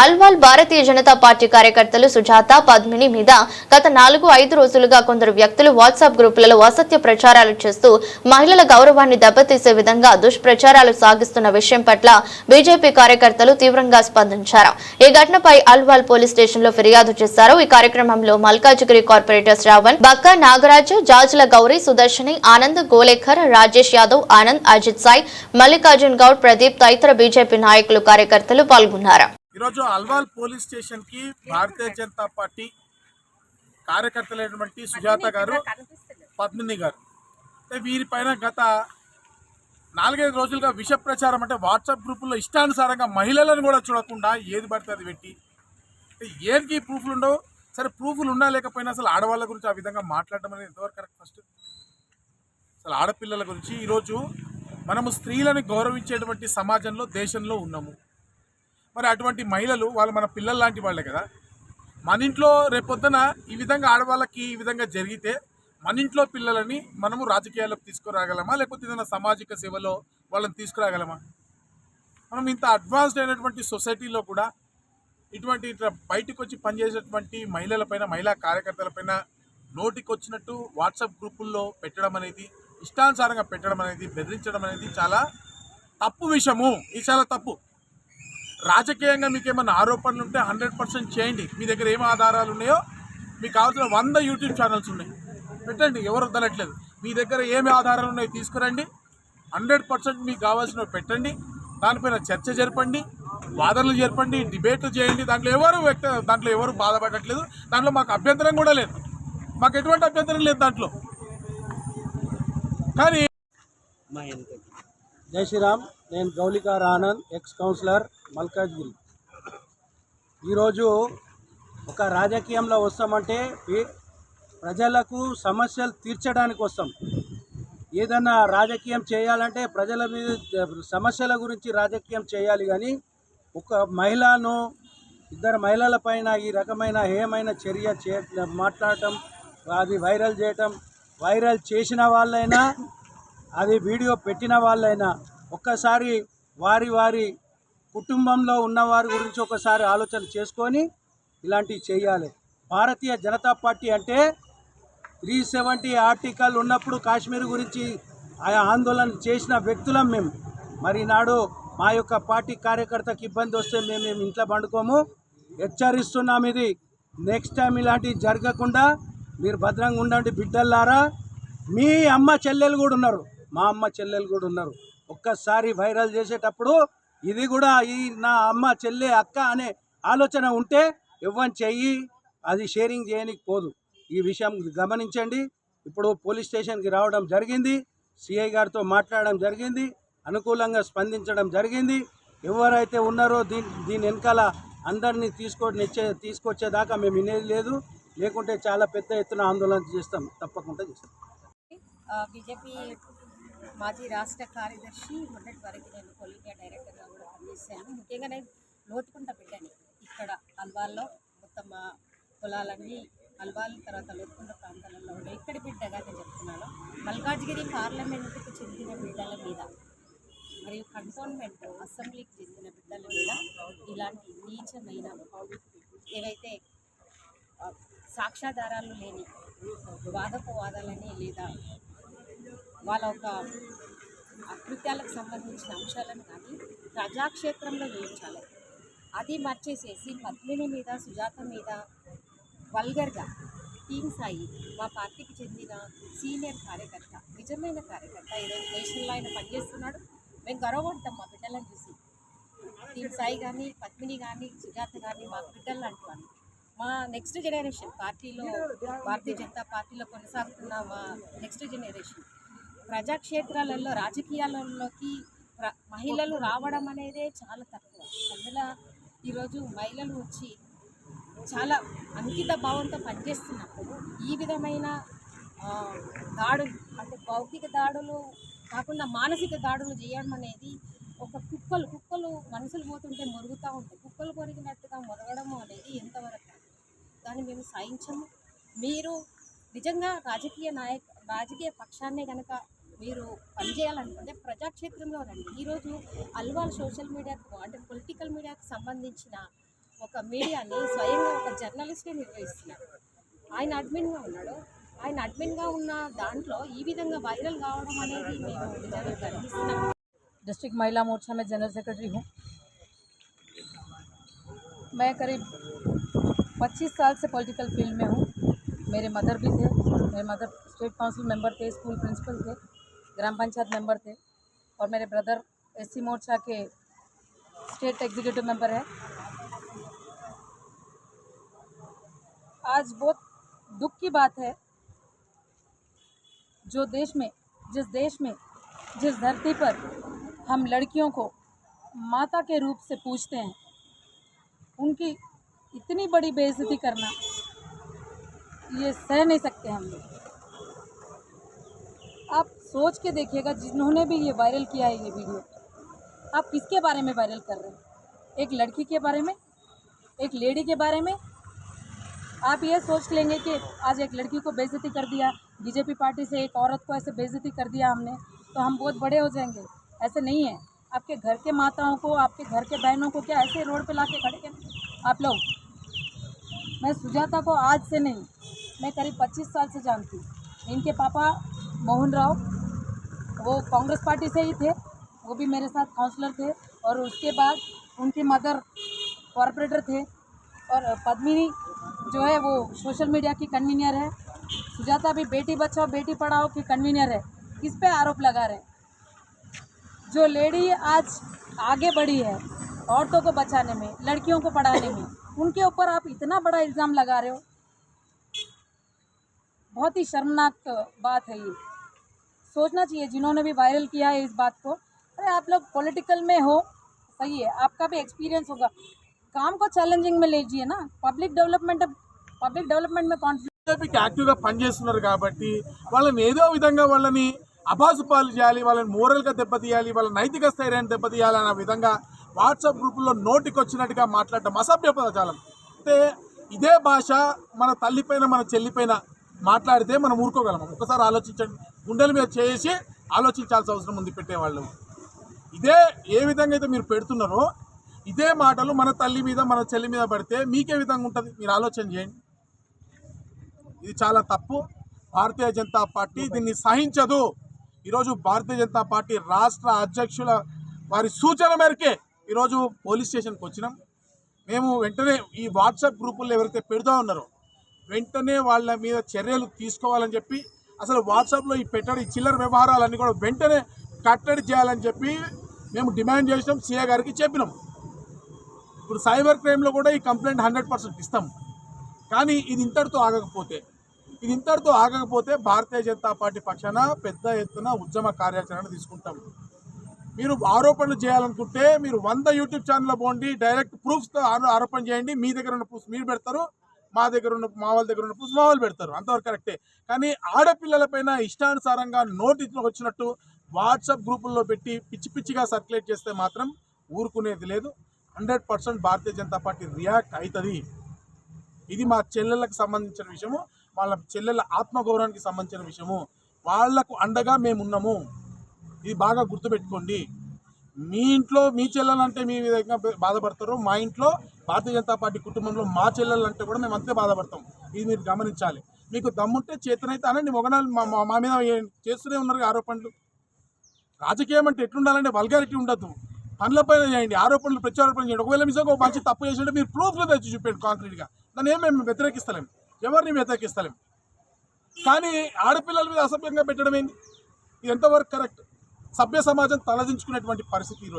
అల్వాల్ భారతీయ Janata party కార్యకర్తలు సుజాత పద్మిని మీద గత నాలుగు ఐదు రోజులుగా కొందరు వ్యక్తులు వాట్సాప్ గ్రూపులలో అసత్య ప్రచారాలు చేస్తూ మహిళల గౌరవాన్ని దెబ్బతీసే విధంగా దుష్ప్రచారాలు సాగిస్తున్న విషయం పట్ల బీజేపీ కార్యకర్తలు తీవ్రంగా స్పందించారు. ఈ ఘటనపై అల్వాల్ పోలీస్ స్టేషన్లో ఫిర్యాదు చేశారు ఈ కార్యక్రమంలో మల్కాజిగిరి కార్పొరేటర్ శ్రావణ్ బక్కా నాగరాజ్ జాజుల గౌరీ సుదర్శని ఆనంద్ గోలేఖర్ రాజేష్ యాదవ్ ఆనంద్ అజిత్ సాయ్ మల్లికార్జున్ గౌడ్ ప్రదీప్ తదితర బీజేపీ నాయకులు కార్యకర్తలు పాల్గొన్నారు. ఈరోజు అల్వాల్ పోలీస్ స్టేషన్కి భారతీయ జనతా పార్టీ కార్యకర్తలైనటువంటి సుజాత గారు పద్మిని గారు. అంటే వీరిపైన గత నాలుగైదు రోజులుగా విష ప్రచారం అంటే వాట్సాప్ గ్రూపుల్లో ఇష్టానుసారంగా మహిళలను కూడా చూడకుండా ఏది పడితే అది పెట్టి ఏదికి ప్రూఫ్లు ఉండవు? సరే ప్రూఫ్లు ఉన్నా లేకపోయినా అసలు ఆడవాళ్ళ గురించి ఆ విధంగా మాట్లాడడం అనేది ఎంతవరకు కరెక్ట్ ఫస్ట్? అసలు ఆడపిల్లల గురించి ఈరోజు మనము స్త్రీలను గౌరవించేటువంటి సమాజంలో దేశంలో ఉన్నాము. మరి అటువంటి మహిళలు వాళ్ళు మన పిల్లల లాంటి వాళ్ళే కదా? మన ఇంట్లో రేపొద్దున ఈ విధంగా ఆడవాళ్ళకి ఈ విధంగా జరిగితే మన ఇంట్లో పిల్లలని మనము రాజకీయాలకు తీసుకురాగలమా? లేకపోతే ఏదైనా సామాజిక సేవలో వాళ్ళని తీసుకురాగలమా? మనం ఇంత అడ్వాన్స్డ్ అయినటువంటి సొసైటీలో కూడా ఇటువంటి ఇట్లా బయటకు వచ్చి పనిచేసేటువంటి మహిళలపైన మహిళా కార్యకర్తలపైన నోటికి వచ్చినట్టు వాట్సాప్ గ్రూపుల్లో పెట్టడం అనేది ఇష్టానుసారంగా పెట్టడం అనేది బెదిరించడం అనేది చాలా తప్పు విషయము. ఇది చాలా తప్పు. రాజకీయంగా మీకు ఏమైనా ఆరోపణలు ఉంటే హండ్రెడ్ పర్సెంట్ చేయండి. మీ దగ్గర ఏం ఆధారాలు ఉన్నాయో? మీకు కావాల్సిన వంద యూట్యూబ్ ఛానల్స్ ఉన్నాయి. పెట్టండి ఎవరు వద్దనట్లేదు. మీ దగ్గర ఏమి ఆధారాలు ఉన్నాయో తీసుకురండి. హండ్రెడ్ పర్సెంట్ మీకు కావాల్సినవి పెట్టండి. దానిపైన చర్చ జరపండి వాదనలు జరపండి డిబేట్లు చేయండి. దాంట్లో ఎవరు వ్యక్త దాంట్లో ఎవరు బాధపడట్లేదు. దాంట్లో మాకు అభ్యంతరం కూడా లేదు. మాకు ఎటువంటి అభ్యంతరం లేదు దాంట్లో. కానీ జై శ్రీరామ్. నేను గౌలికార్ ఆనంద్ ఎక్స్ కౌన్సిలర్ మల్కాజ్గిరి. ఈరోజు ఒక రాజకీయంలో వస్తామంటే ప్రజలకు సమస్యలు తీర్చడానికి వస్తాం. ఏదన్నా రాజకీయం చేయాలంటే ప్రజల మీద సమస్యల గురించి రాజకీయం చేయాలి కానీ ఒక మహిళను ఇద్దరు మహిళల పైన ఈ రకమైన ఏమైన చర్య చే మాట్లాడటం అది వైరల్ చేయటం వైరల్ చేసిన వాళ్ళైనా అది వీడియో పెట్టిన వాళ్ళైనా ఒక్కసారి వారి వారి కుటుంబంలో ఉన్నవారి గురించి ఒకసారి ఆలోచన చేసుకొని ఇలాంటివి చేయాలి. భారతీయ జనతా పార్టీ అంటే త్రీ సెవెంటీ ఆర్టికల్ ఉన్నప్పుడు కాశ్మీర్ గురించి ఆ ఆందోళన చేసిన వ్యక్తులం మేము మరి నాడు మా యొక్క పార్టీ కార్యకర్తకి ఇబ్బంది వస్తే మేము మేము ఇంట్లో పండుకోము. హెచ్చరిస్తున్నాం ఇది. నెక్స్ట్ టైం ఇలాంటివి జరగకుండా మీరు భద్రంగా ఉండండి బిడ్డల్లారా. మీ అమ్మ చెల్లెలు కూడా ఉన్నారు. మా అమ్మ చెల్లెలు కూడా ఉన్నారు. ఒక్కసారి వైరల్ చేసేటప్పుడు ఇది కూడా ఈ నా అమ్మ చెల్లె అక్క అనే ఆలోచన ఉంటే ఇవ్వని చెయ్యి అది షేరింగ్ చేయనికి పోదు. ఈ విషయం గమనించండి. ఇప్పుడు పోలీస్ స్టేషన్కి రావడం జరిగింది. సిఐ గారితో మాట్లాడడం జరిగింది. అనుకూలంగా స్పందించడం జరిగింది. ఎవరైతే ఉన్నారో దీని దీని వెనకాల అందరినీ తీసుకో తీసుకొచ్చేదాకా మేము వినేది లేదు. లేకుంటే చాలా పెద్ద ఎత్తున ఆందోళన చేస్తాం. తప్పకుండా చేస్తాం. బీజేపీ మాజీ రాష్ట్ర కార్యదర్శి మొన్నటి వరకు నేను పొలిటియా డైరెక్టర్గా కూడా పనిచేశాను. ముఖ్యంగా నేను లోతుకుంట బిడ్డని ఇక్కడ అల్వాల్లో. మొత్తం మా పొలాలన్నీ అల్వాల్ తర్వాత లోతుకుంట ప్రాంతాలలో ఉండే ఇక్కడి బిడ్డగా నేను చెప్తున్నాను. మల్కాజ్గిరి పార్లమెంటుకు చెందిన బిడ్డల మీద మరియు కంటోన్మెంట్ అసెంబ్లీకి చెందిన బిడ్డల మీద ఇలాంటి నీచమైన ఏవైతే సాక్ష్యాధారాలు లేని వాదోపవాదాలని లేదా వాళ్ళ ఒక అకృత్యాలకు సంబంధించిన అంశాలను కానీ ప్రజాక్షేత్రంలో వేయించాలి. అది మర్చేసేసి పద్మిని మీద సుజాత మీద వల్గర్గా టీమ్ సాయి మా పార్టీకి చెందిన సీనియర్ కార్యకర్త నిజమైన కార్యకర్త ఈరోజు నేషనల్లో ఆయన పనిచేస్తున్నాడు. మేము గర్వపడతాం మా బిడ్డలను చూసి. టీమ్ సాయి కానీ పద్మిని కానీ సుజాత కానీ మా బిడ్డలు అంటున్నాను మా నెక్స్ట్ జనరేషన్ పార్టీలో భారతీయ జనతా పార్టీలో కొనసాగుతున్న మా నెక్స్ట్ జనరేషన్ ప్రజాక్షేత్రాలలో రాజకీయాలలోకి ప్ర- మహిళలు రావడం అనేదే చాలా తక్కువ. అందులో ఈరోజు మహిళలు వచ్చి చాలా అంకిత భావంతో పనిచేస్తున్నప్పుడు ఈ విధమైన దాడులు అంటే భౌతిక దాడులు కాకుండా మానసిక దాడులు చేయడం అనేది ఒక కుక్కలు కుక్కలు మనుషులు పోతుంటే మొరుగుతూ ఉంటాయి. కుక్కలు కొరిగినట్టుగా మొరగడం అనేది ఎంతవరకు? దాన్ని మేము సాయించము మీరు నిజంగా రాజకీయ నాయక రాజకీయ పక్షాన్నే కనుక మీరు పనిచేయాలనుకుంటే ప్రజాక్షేత్రంలో రండి ఈరోజు అల్వాల్ సోషల్ మీడియాకు అంటే పొలిటికల్ మీడియాకు సంబంధించిన ఒక మీడియాని స్వయంగా ఒక జర్నలిస్టే నిర్వహిస్తున్నాడు ఆయన అడ్మిన్గా ఉన్నాడు ఆయన అడ్మిన్గా ఉన్న దాంట్లో ఈ విధంగా వైరల్ కావడం అనేది మేము నిజంగా గర్విస్తున్నాం डिस्ट्रिक्ट महिला मोर्चा में जनरल सेक्रेटरी हूँ मैं करीब 25 साल से पॉलिटिकल फील्ड में हूँ मेरे मदर भी थे मेरे मदर स्टेट काउंसिल मेंबर थे स्कूल प्रिंसिपल थे ग्राम पंचायत मेंबर थे और मेरे ब्रदर एससी मोर्चा के स्टेट एग्जीक्यूटिव मेंबर है। आज बहुत दुख की बात है जो देश में, जिस देश में, जिस धरती पर हम लड़कियों को माता के रूप से पूछते हैं, उनकी इतनी बड़ी बेइज्जती करना, ये सह नहीं सकते हम लोग। आप सोच के देखिएगा, जिन्होंने भी ये वायरल किया है ये वीडियो आप किसके बारे में वायरल कर रहे हैं? एक लड़की के बारे में? एक लेडी के बारे में? आप ये सोच लेंगे कि आज एक लड़की को बेइज्जती कर दिया बीजेपी पार्टी से एक औरत को ऐसे बेइज्जती कर दिया हमने तो हम बहुत बड़े हो जाएँगे। ऐसे नहीं है। आपके घर के माताओं को, आपके घर के बहनों को क्या ऐसे रोड पे ला के खड़े कर आप लोग, मैं सुजाता को आज से नहीं, मैं करीब 25 साल से जानती हूँ। इनके पापा मोहन राव वो कांग्रेस पार्टी से ही थे, वो भी मेरे साथ काउंसलर थे और उसके बाद उनके मदर कॉरपोरेटर थे और पद्मिनी जो है वो सोशल मीडिया की कन्वीनियर है। सुजाता भी बेटी बचाओ, बेटी पढ़ाओ की कन्वीनियर है। किस पे आरोप लगा रहे हैं? जो लेडी आज आगे बढ़ी है औरतों को बचाने में, लड़कियों को पढ़ाने में, उनके ऊपर आप इतना बड़ा इल्ज़ाम लगा रहे हो? बहुत ही शर्मनाक बात है ये। सोचना चाहिए जिन्होंने भी वायरल किया है इस बात को अरे आप लोग पॉलिटिकल में हो सही है आपका भी एक्सपीरियंस होगा काम को चैलेंजिंग में लीजिए ना पब्लिक डेवलपमेंट पब्लिक डेवलपमेंट में कॉन्फ्लिक्ट బీజేపీకి యాక్టివ్గా పనిచేస్తున్నారు కాబట్టి వాళ్ళని ఏదో విధంగా వాళ్ళని అబాసు పాలు చేయాలి వాళ్ళని మోరల్గా దెబ్బతీయాలి వాళ్ళ నైతిక స్థైర్యాన్ని దెబ్బతీయాలి అన్న విధంగా వాట్సాప్ గ్రూపుల్లో నోటికి వచ్చినట్టుగా మాట్లాడటం అసభ్య పదజాలం అంటే ఇదే భాష మన తల్లిపైన మన చెల్లిపైన మాట్లాడితే మనం ఊరుకోగలం ఒకసారి ఆలోచించండి గుండెల మీద చేసి ఆలోచించాల్సిన అవసరం ఉంది పెట్టేవాళ్ళు. ఇదే ఏ విధంగా అయితే మీరు పెడుతున్నారో ఇదే మాటలు మన తల్లి మీద మన చెల్లి మీద పడితే మీకే విధంగా ఉంటుంది. మీరు ఆలోచన చేయండి. ఇది చాలా తప్పు. భారతీయ జనతా పార్టీ దీన్ని సహించదు. ఈరోజు భారతీయ జనతా పార్టీ రాష్ట్ర అధ్యక్షుల వారి సూచన మేరకే ఈరోజు పోలీస్ స్టేషన్కి వచ్చినాం. మేము వెంటనే ఈ వాట్సాప్ గ్రూపుల్లో ఎవరైతే పెడుతూ ఉన్నారో వెంటనే వాళ్ళ మీద చర్యలు తీసుకోవాలని చెప్పి అసలు వాట్సాప్లో ఈ పెట్టడి ఈ చిల్లర వ్యవహారాలన్నీ కూడా వెంటనే కట్టడి చేయాలని చెప్పి మేము డిమాండ్ చేసినాం సీఏ గారికి చెప్పినాం. ఇప్పుడు సైబర్ క్రైమ్లో కూడా ఈ కంప్లైంట్ హండ్రెడ్ పర్సెంట్ ఇస్తాం. కానీ ఇది ఇంతటితో ఆగకపోతే ఇది ఇంతటితో ఆగకపోతే భారతీయ జనతా పార్టీ పక్షాన పెద్ద ఎత్తున ఉద్యమ కార్యాచరణ తీసుకుంటాం. మీరు ఆరోపణలు చేయాలనుకుంటే మీరు వంద యూట్యూబ్ ఛానల్ పోండి డైరెక్ట్ ప్రూఫ్స్తో ఆరోపణ చేయండి మీ దగ్గర ఉన్న ప్రూఫ్స్ మీరు పెడతారు మా దగ్గర ఉన్న మా వాళ్ళ దగ్గర ఉన్న ప్రూఫ్స్ మా వాళ్ళు పెడతారు. అంతవరకు కరెక్టే. కానీ ఆడపిల్లలపైన ఇష్టానుసారంగా నోటీసులు వచ్చినట్టు వాట్సాప్ గ్రూపుల్లో పెట్టి పిచ్చి పిచ్చిగా సర్క్యులేట్ చేస్తే మాత్రం ఊరుకునేది లేదు. Hundred percent Bharatiya Janata party react అవుతుంది ఇది మా చెల్లెళ్ళకి సంబంధించిన విషయము. వాళ్ళ చెల్లెళ్ళ ఆత్మగౌరవానికి సంబంధించిన విషయము. వాళ్ళకు అండగా మేమున్నాము. ఇది బాగా గుర్తుపెట్టుకోండి. మీ ఇంట్లో మీ చెల్లెలంటే మీ విధంగా బాధపడతారు మా ఇంట్లో భారతీయ జనతా పార్టీ కుటుంబంలో మా చెల్లెలంటే కూడా మేము అంతే బాధపడతాం. ఇది మీరు గమనించాలి. మీకు దమ్ముంటే చేతనైతే అనండి మొగనాలు మా మా- మా మీద చేస్తూనే ఉన్నారు ఆరోపణలు. రాజకీయం అంటే ఎట్లుండాలంటే వల్గారిటీ ఉండదు. పనులపైన చేయండి ఆరోపణలు ప్రత్యారోపణలు చేయండి. ఒకవేళ నిజంగా ఒక మంచి తప్పు చేసినట్టు మీరు ప్రూఫ్లు తెచ్చి చూపండి కాంక్రీట్గా దాన్ని ఏం మేము వ్యతిరేకిస్తలేం. ఎవరిని వ్యతిరేకిస్తలేం. కానీ ఆడపిల్లల మీద అసభ్యంగా పెట్టడం ఏంది? ఇది ఎంతవరకు కరెక్ట్ సభ్య సమాజం తలదించుకునేటువంటి పరిస్థితి ఈరోజు.